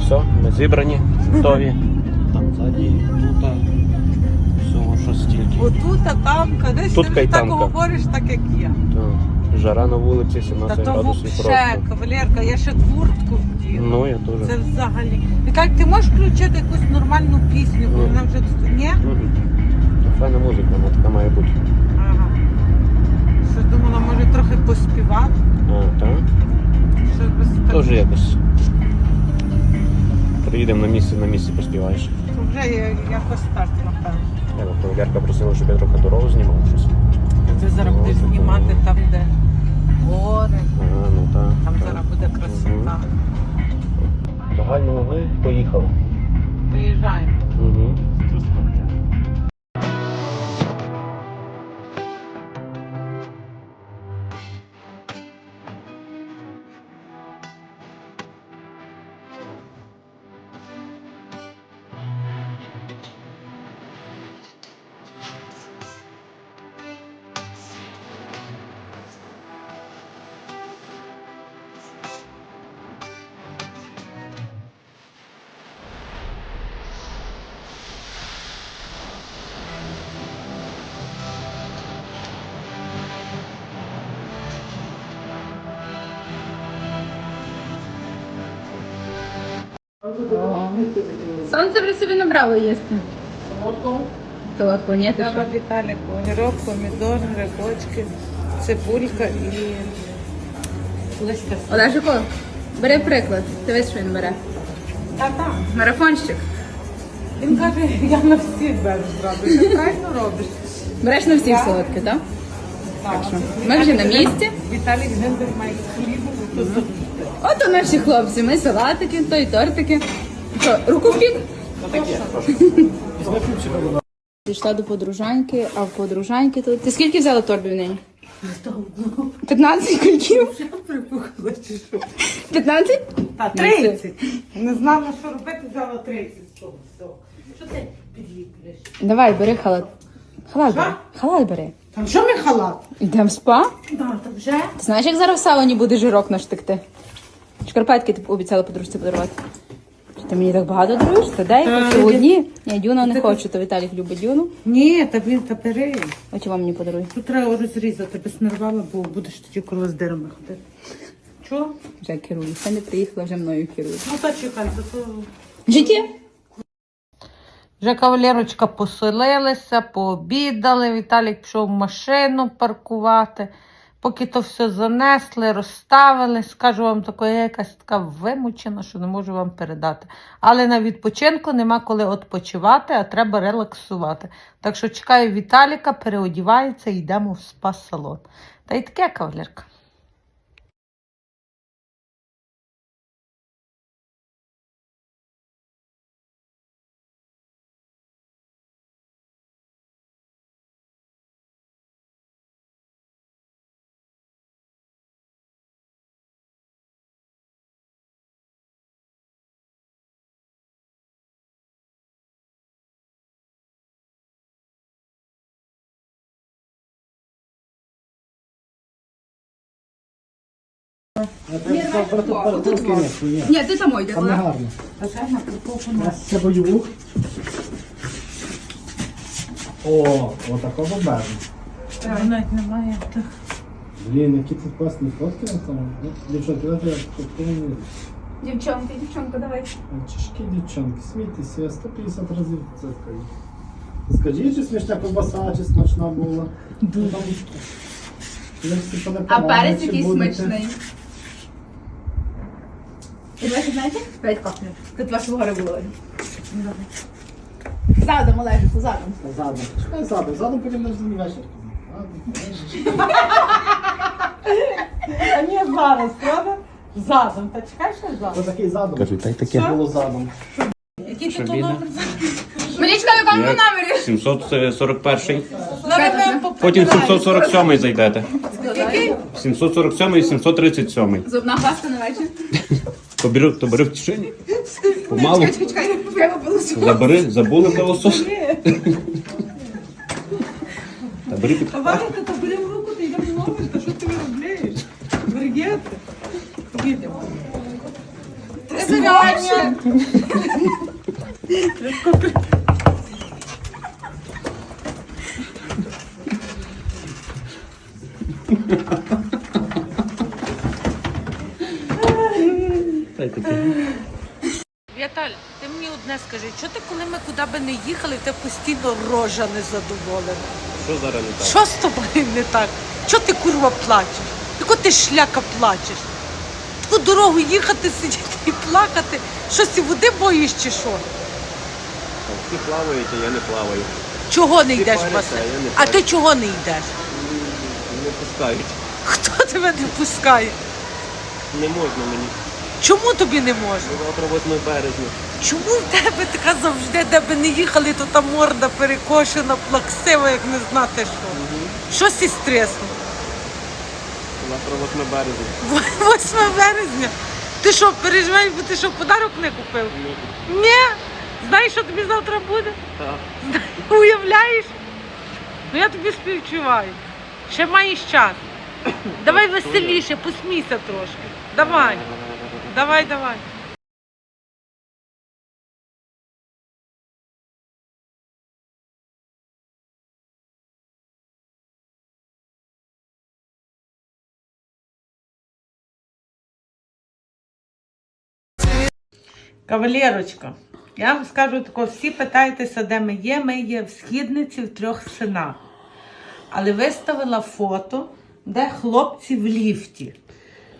Все, ми зібрані, готові. Там ззаді, тут. Всього що стільки. Отут, а там, десь Тут ти так тамка. говориш, так як я. Так. Жара на вулиці Та 17 то градусів взагалі, просто. кавалерка, я ще куртку вділа. Ну, я теж. Це взагалі. Віталік, ти можеш включити якусь нормальну пісню, бо Ні. вона вже тут. Ні? Мгм. Файна музика, вона така має бути. Ага. Щось думала, може трохи поспівати. А, так? Щось без Теж якось. Приїдемо на місце, на місці поспіваєш. То вже якось так, напевно. Я Кавалерка просила, щоб я трохи дорогу знімав щось. Ти зараз Ну, будеш знімати там, де гори, А, ну та, там та. зараз буде красота. В Загальному ми поїхали. Виїжджаємо. Угу. Сонце вже собі набрало їсти. Солодко, ні, ти що? Огірок, помідор, грибочки, цибулька і листя. Олежико, бери приклад. Дивись, що він бере. Та-та. Марафонщик. Він каже, я на всі беру зразу. Ти правильно робиш? Береш на всіх солодке, так? Так що, ми вже на місці. Віталік Гендер має хлібу, то тут. Ото наші хлопці, ми салатики, то й тортики. Що, руку в бік? Пішла до подружаньки, а в подружаньки тут. Ти скільки взяла торбів нині? 15 кульків? Припухла чи 15? Та, 30. Не знала, що робити, взяла 30 з того всього. Що ти підліплюєш? Давай, бери халат. Халат бери. Халат бери. Там що ми халат? Йдемо в спа? Да, там вже. Ти знаєш, як зараз в сауні буде жирок наштикти? Шкарпетки ти обіцяла подружці подарувати. Ти мені так багато даруєш? Та дай Та, хочу я- одні. Дюна не хочу, то Віталік любить дюну. Ні, та він та бери. А вам мені подарує? Тут треба розрізати, без нервала, бо будеш тоді коло з дирами ходити. Чого? Вже керую. Ще не приїхала, вже мною керує. Ну та чекай, то Життя? Вже кавалерочка поселилися, пообідали. Віталік пішов машину паркувати. Поки то все занесли, розставили. Скажу вам таке, я якась така вимучена, що не можу вам передати. Але на відпочинку нема коли відпочивати, а треба релаксувати. Так що чекаю Віталіка, переодівається і йдемо в спа-салон. Та й таке кавалерка. Ні, ти там йде. Там не гарно. Це бойовух. О, отако бомбезно. Навіть немає. Блін, які тут класні фотки на тому. Ну, Дівчонки, давайте я повинен. Дівчонка, дівчонка, давай. Чешки, дівчонки, смійтеся, я 150 разів це кажу. Скажіть, чи смішна ковбаса, чи смачна була? Дуже. А перець який смачний. І давайте знаєте? П'ять каплів. Тут ваші гори були. Задом, Олежику, задом. Задом. Чекай задом, задом потім на зимній вечір. А ні, зараз, правда? Задом. Та чекай, що задом. Ось такий задом. Кажу, та й таке. Було задом. Який тут номер? Мрічка, в якому номері? 741. Зараз ми Потім 747 зайдете. Який? 747 і 737. Зубна паста на вечір. То бери, то бери в кишені. Помалу. Чекай, треба було Забери, забули пилосос. Та бери під Валя, та бери в руку, ти йдемо в номер, та що ти виробляєш? Бригети. Їдемо. Дай таке. Віталь, ти мені одне скажи, що ти, коли ми куди би не їхали, ти постійно рожа незадоволена? Що зараз не так? Що з тобою не так? Чого ти курва плачеш? Яко ти шляка плачеш? Таку дорогу їхати, сидіти і плакати. Що ці води боїш чи що? Там Всі плавають, а я не плаваю. Чого не Всі йдеш в паряться, басейн? а я не А ти парюсь. чого не йдеш? Не пускають. Хто тебе не пускає? Не можна мені. Чому тобі не можна? Завтра 8 березня. Чому в тебе така завжди, де би не їхали, то та морда перекошена, плаксива, як не знати що? Що сі стресну? Завтра 8 березня. 8 березня. Ти що, переживаєш, бо ти що, подарок не купив? Ні. Ні. Знаєш, що тобі завтра буде? Так. Уявляєш? Ну я тобі співчуваю. Ще маєш час. Давай веселіше, посмійся трошки. Давай, давай, давай. Кавалерочка, я вам скажу тако, всі питаєтеся, де ми є. Ми є в східниці в трьох синах. Але виставила фото, де хлопці в ліфті.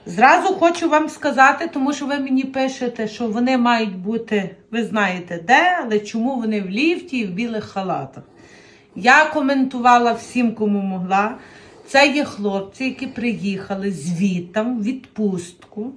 Зразу хочу вам сказати, тому що ви мені пишете, що вони мають бути, ви знаєте де, але чому вони в ліфті і в білих халатах. Я коментувала всім, кому могла. Це є хлопці, які приїхали звітом відпустку.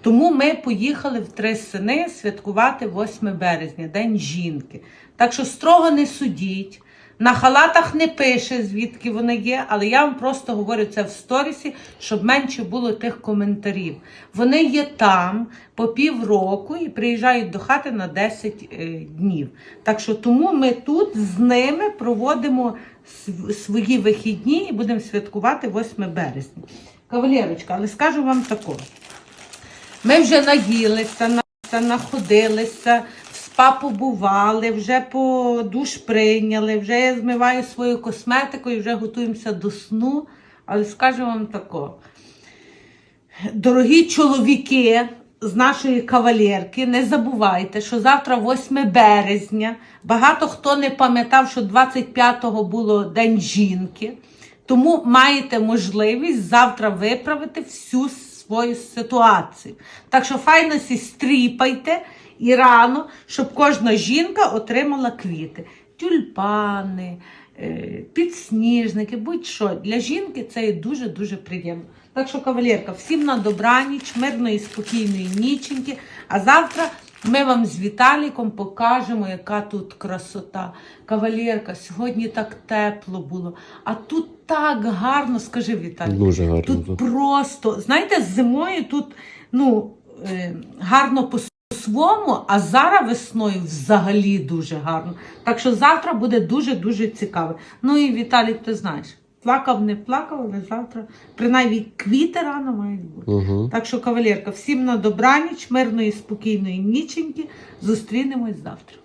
Тому ми поїхали в три сини святкувати 8 березня, День жінки. Так що строго не судіть. На халатах не пише, звідки вони є, але я вам просто говорю це в сторісі, щоб менше було тих коментарів. Вони є там по півроку і приїжджають до хати на 10 е, днів. Так що тому ми тут з ними проводимо свої вихідні і будемо святкувати 8 березня. Кавалерочка, але скажу вам такого. Ми вже наїлися, на- находилися, побували, вже по душ прийняли, вже я змиваю свою косметику і вже готуємося до сну. Але скажу вам тако. Дорогі чоловіки з нашої кавалерки, не забувайте, що завтра 8 березня. Багато хто не пам'ятав, що 25-го було День жінки. Тому маєте можливість завтра виправити всю свою ситуацію. Так що файно сі стріпайте і рано, щоб кожна жінка отримала квіти. Тюльпани, е, підсніжники, будь-що. Для жінки це є дуже-дуже приємно. Так що, кавалерка, всім на добраніч, мирної, спокійної ніченьки. А завтра ми вам з Віталіком покажемо, яка тут красота. Кавалерка, сьогодні так тепло було. А тут так гарно, скажи Віталій. Дуже гарно Тут тут. просто, знаєте, зимою тут ну, е, гарно по-своєму, а зараз весною взагалі дуже гарно. Так що завтра буде дуже-дуже цікаво. Ну і Віталік, ти знаєш, плакав, не плакав, але завтра, принаймні, квіти рано мають бути. Угу. Так що, кавалерка, всім на добраніч, мирної, спокійної ніченьки. Зустрінемось завтра.